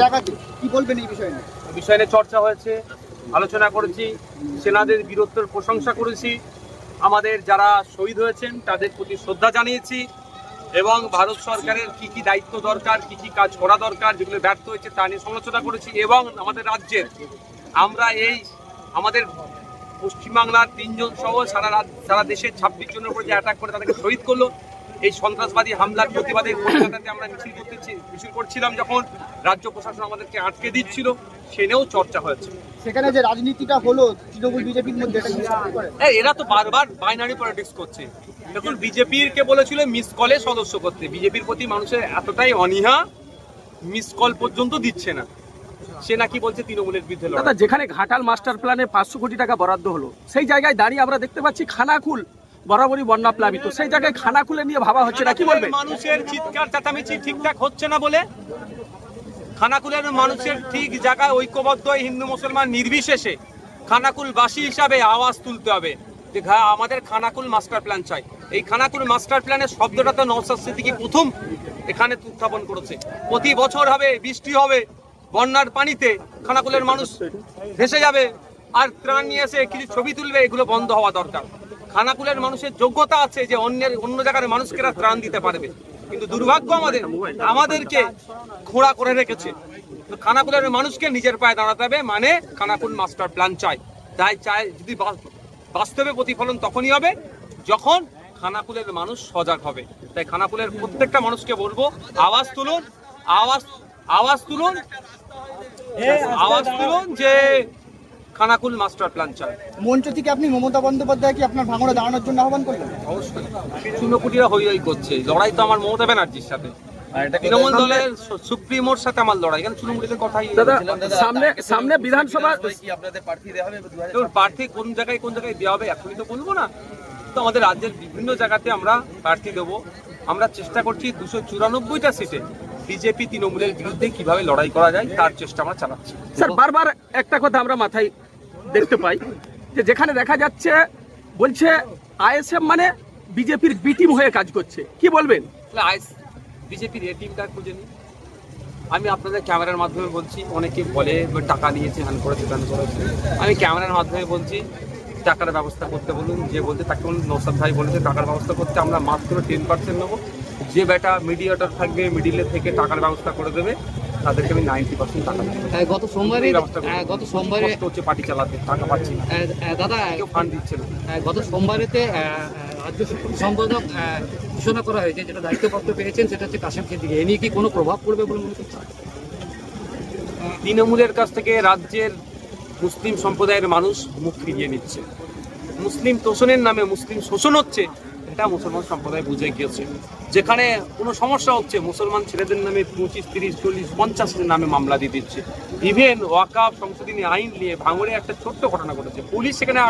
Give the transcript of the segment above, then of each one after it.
জায়গাতে? কি বলবেন এই বিষয়ে? বিষয় নিয়ে চর্চা হয়েছে, আলোচনা করেছি, সেনাদের বীরত্বের প্রশংসা করেছি। আমাদের যারা শহীদ হয়েছেন, তাদের প্রতি শ্রদ্ধা জানিয়েছি এবং ভারত সরকারের কি কি দায়িত্ব দরকার, কি কি কাজ করা দরকার, যেগুলো ব্যর্থ হয়েছে তা নিয়ে সমালোচনা করেছি এবং আমাদের রাজ্যের, আমরা এই আমাদের পশ্চিমবাংলার তিনজন সহ সারা সারা দেশের ছাব্বিশ জনের উপরে যে অ্যাটাক করে তাদেরকে শহীদ করল এই সন্ত্রাসবাদী হামলার প্রতিবাদে কলকাতাতে আমরা মিছিল করতেছি মিছিল করছিলাম যখন রাজ্য প্রশাসন আমাদেরকে আটকে দিচ্ছিল সে নিয়েও চর্চা হয়েছে। সেখানে যে রাজনীতিটা হলো তৃণমূল বিজেপির মধ্যে? এই এরা তো বারবার বাইনারি পলিটিক্স করছে। দেখুন বিজেপির কে বলেছিল মিস কলে সদস্য করতে। বিজেপির প্রতি মানুষের এতটাই অনীহা মিস কল পর্যন্ত দিচ্ছে না। সে নাকি বলছে তৃণমূলের বিরুদ্ধে দাদা যেখানে ঘাটাল মাস্টার প্ল্যানে পাঁচশো কোটি টাকা বরাদ্দ হলো সেই জায়গায় দাঁড়িয়ে আমরা দেখতে পাচ্ছি খানাকুল বরাবরই বন্যা প্লাবিত। সেই জায়গায় খানাকুলে নিয়ে ভাবা হচ্ছে না কি বলবেন মানুষের চিৎকার চেঁচামেচি ঠিকঠাক হচ্ছে না বলে খানাকুলের মানুষের ঠিক জায়গায় ঐক্যবদ্ধ হয়ে হিন্দু মুসলমান নির্বিশেষে খানাকুল বাসী হিসাবে আওয়াজ তুলতে হবে যে আমাদের খানাকুল মাস্টার প্ল্যান চাই। এই খানাকুল মাস্টার প্ল্যানের শব্দটা তো নওসাদ সিদ্দিকি প্রথম এখানে উত্থাপন করেছে। প্রতি বছর হবে বৃষ্টি হবে বন্যার পানিতে খানাকুলের মানুষ ভেসে যাবে আর ত্রাণ নিয়ে এসে কিছু ছবি তুলবে এগুলো বন্ধ হওয়া দরকার। খানাকুলের মানুষের যোগ্যতা আছে যে অন্যের অন্য জায়গার মানুষকে ত্রাণ দিতে পারবে। কিন্তু দুর্ভাগ্য আমাদের আমাদেরকে খোঁড়া করে রেখেছে। তো খানাকুলের মানুষকে নিজের পায়ে দাঁড়াতে হবে মানে খানাকুল মাস্টার প্ল্যান চাই। তাই চাই যদি বাস্তবে প্রতিফলন তখনই হবে যখন খানাকুলের মানুষ সজাগ হবে। তাই খানাকুলের প্রত্যেকটা মানুষকে বলব আওয়াজ তুলুন আওয়াজ আওয়াজ তুলুন আওয়াজ তুলুন যে খানাকুল মাস্টার প্ল্যান চাই। মঞ্চ থেকে আপনি মমতা বন্দ্যোপাধ্যায় কি আপনার ভাঙড়ে দাঁড়ানোর জন্য আহ্বান করলেন? অবশ্যই। চুনোপুটিরা হই হই করছে। লড়াই তো আমার মমতা ব্যানার্জির সাথে। তৃণমূল দলের সুপ্রিমোর সাথে আমার লড়াই। এখানে চুনোপুটিদের কথাই সামনে সামনে বিধানসভা প্রার্থী কোন জায়গায় কোন জায়গায় দেওয়া হবে এখনই তো বলব না। তো আমাদের রাজ্যের বিভিন্ন জায়গাতে আমরা প্রার্থী দেবো। আমরা চেষ্টা করছি দুশো চুরানব্বইটা সিটে বিজেপি তৃণমূলের বিরুদ্ধে কীভাবে লড়াই করা যায় তার চেষ্টা আমরা চালাচ্ছি। স্যার বারবার একটা কথা আমরা মাথায় দেখতে পাই যে যেখানে দেখা যাচ্ছে, বলছে আইএসএফ মানে বিজেপির বিটিম হয়ে কাজ করছে। কি বলবেন? বিজেপির এ টিমটা খুঁজে নিন আমি আপনাদের ক্যামেরার মাধ্যমে বলছি, অনেকে বলে টাকা নিয়েছে হান করেছে ত্যান করেছে আমি ক্যামেরার মাধ্যমে বলছি, টাকার ব্যবস্থা করতে বলুন, যে বলতে তাকে বলুন নৌসাদ ভাই বলেছে, টাকার ব্যবস্থা করতে আমরা মাত্র টেন পার্সেন্ট নেব। যে বেটা মিডিয়েটর থাকবে মিডিলে থেকে টাকার ব্যবস্থা করে দেবে তাদেরকে আমি নাইনটি পার্সেন্ট টাকা গত সোমবারে এই ব্যবস্থা গত সোমবারে হচ্ছে পার্টি চালাতে টাকা পাচ্ছি দাদা ফান্ড দিচ্ছে গত সোমবারেতে রাজ্য সম্পাদক ঘোষণা করা হয়েছে যেটা দায়িত্বপ্রাপ্ত পেয়েছেন সেটা হচ্ছে কাশেম সিদ্দিকি এ নিয়ে কি কোনো প্রভাব পড়বে বলে মনে করছেন? তৃণমূলের কাছ থেকে রাজ্যের মুসলিম সম্প্রদায়ের মানুষ মুখ ফিরিয়ে নিচ্ছে। মুসলিম তোষণের নামে মুসলিম শোষণ হচ্ছে। এটা মুসলমান সম্প্রদায় বুঝে গিয়েছে। যেখানে কোনো সমস্যা হচ্ছে, মুসলমান ছেলেদের নামে পঁচিশ, তিরিশ, চল্লিশ, পঞ্চাশের নামে মামলা দিয়ে দিচ্ছে। ইভেন ওয়াকাফ সংশোধনী আইন নিয়ে ভাঙড়ে একটা ছোট্ট ঘটনা ঘটেছে। পুলিশ সেখানে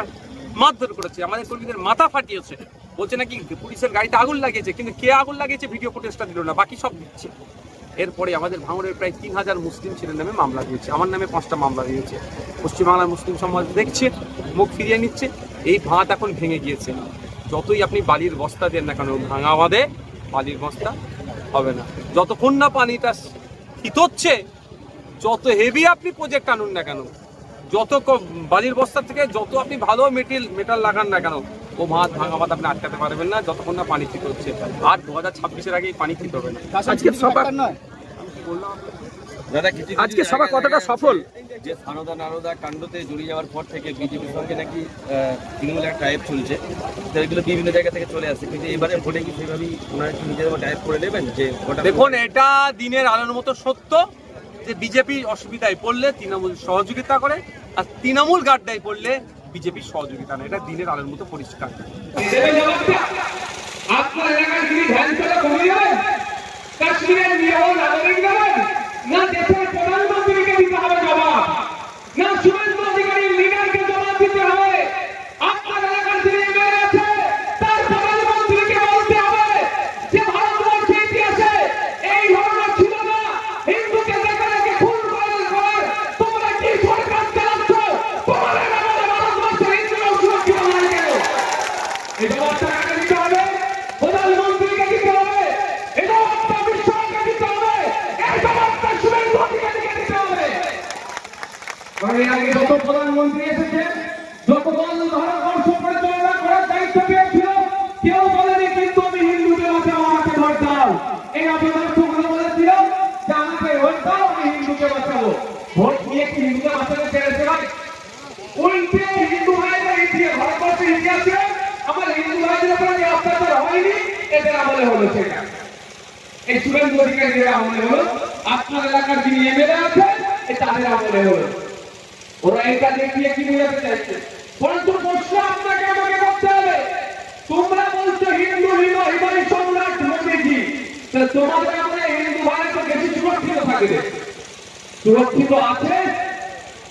মারধর করেছে। আমাদের কর্মীদের মাথা ফাটিয়েছে। বলছে নাকি পুলিশের গাড়িতে আগুন লাগিয়েছে, কিন্তু কে আগুন লাগিয়েছে ভিডিও ফুটেজটা দিল না, বাকি সব দিচ্ছে। এরপরে আমাদের ভাঙড়ের প্রায় তিন হাজার মুসলিম ছেলের নামে মামলা দিয়েছে। আমার নামে পাঁচটা মামলা দিয়েছে। পশ্চিমবাংলার মুসলিম সমাজ দেখছে, মুখ ফিরিয়ে নিচ্ছে। এই ভাঁত এখন ভেঙে গিয়েছে। যতই আপনি বালির বস্তা দেন না কেন ভাঙা বাদে বালির বস্তা হবে না। যতক্ষণ না পানিটা শীতচ্ছে যত হেভি আপনি প্রজেক্ট আনুন না কেন যত বালির বস্তা থেকে যত আপনি ভালো মেটেল মেটাল লাগান না কেন ও ভাত ভাঙা ভাত আপনি আটকাতে পারবেন না যতক্ষণ না পানি ঠিক হচ্ছে আর দু হাজার ছাব্বিশের আগেই পানি ঠিক হবে না। আজকে দাদা কিছু আজকে সভা জায়গায় কতটা সফল। যে সারদা নারদা কাণ্ডতে জড়িয়ে যাওয়ার পর থেকে বিজেপির সঙ্গে নাকি আহ, তৃণমূলের একটা টাইপ চলছে। তো এগুলো বিভিন্ন জায়গা থেকে চলে আসছে কিন্তু এবারে ভোটে কি সেভাবেই ওনারা কি নিজেদের টাইপ করে নেবেন? যে দেখুন এটা দিনের আলোর মতো সত্য যে বিজেপি অসুবিধায় পড়লে তৃণমূল সহযোগিতা করে আর তৃণমূল গাড্ডায় পড়লে বিজেপির সহযোগিতা না এটা দিনের আলোর মতো পরিষ্কার। আপনার এলাকায় তিনি ধ্যান করে কমে যাবেন কাশ্মীরের নাগরিক না দেশের প্রধানমন্ত্রীকে দিতে হবে জবাব না শুভেন্দু অধিকারীর লিডারকে জবাব দিতে হবে আপনার এলাকার যিনি এমএলএ আছে তার প্রধানমন্ত্রীকে বলতে হবে যে ভারতবর্ষের ইতিহাসে এই ধরনের ছিল না হিন্দুকে দেখে দেখে খুন করে করে তোমরা কি সরকার চালাচ্ছ তোমাদের আমলে ভারতবর্ষের হিন্দুরা সুরক্ষিত নয় কেন এই জবাবটা কাকে দিতে হবে প্রধানমন্ত্রীকে দিতে হবে এই জবাবটা বিশ্বকে দিতে হবে এই জবাব কারণ এই পেরেছে ভাই? উল্টে হিন্দু ভাইদের ইতিহাস ভারতবর্ষের হিন্দু ভাইদের হয়নি, এদের আমলে হলো এই শুভেন্দু আপনার এলাকার যিনি এমএলএ আছেন তাদের আমলে হলো। ওরা এটা দেখিয়ে কি বোঝাতে চাইছে? পরন্তু প্রশ্ন আপনাকে আমাকে করতে হবে। তোমরা বলছো হিন্দু হিন্দু হিমালয় সম্রাট মোদীজি। তোমাদের আমলে হিন্দু ভাইরা তো বেশি সুরক্ষিত থাকবে সুরক্ষিত আছে?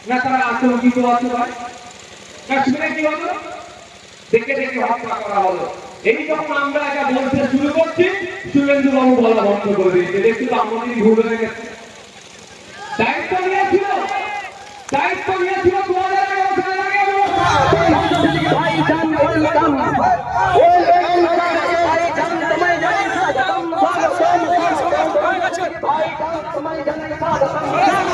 না তারা আতঙ্কিত আছে ভাই? কাশ্মীরে কি হলো? দেখে দেখে হত্যা করা হলো। এই যখন আমরা এটা বলতে শুরু করছি। শুভেন্দু বাবু বলা বন্ধ করে দিয়েছে। দেখছি তো আমাদের ভুল গেছে। দায়িত্ব নিয়েছিল দায়িত্ব নিয়েছিল দু হাজার ভাইজান তোমায় জানাই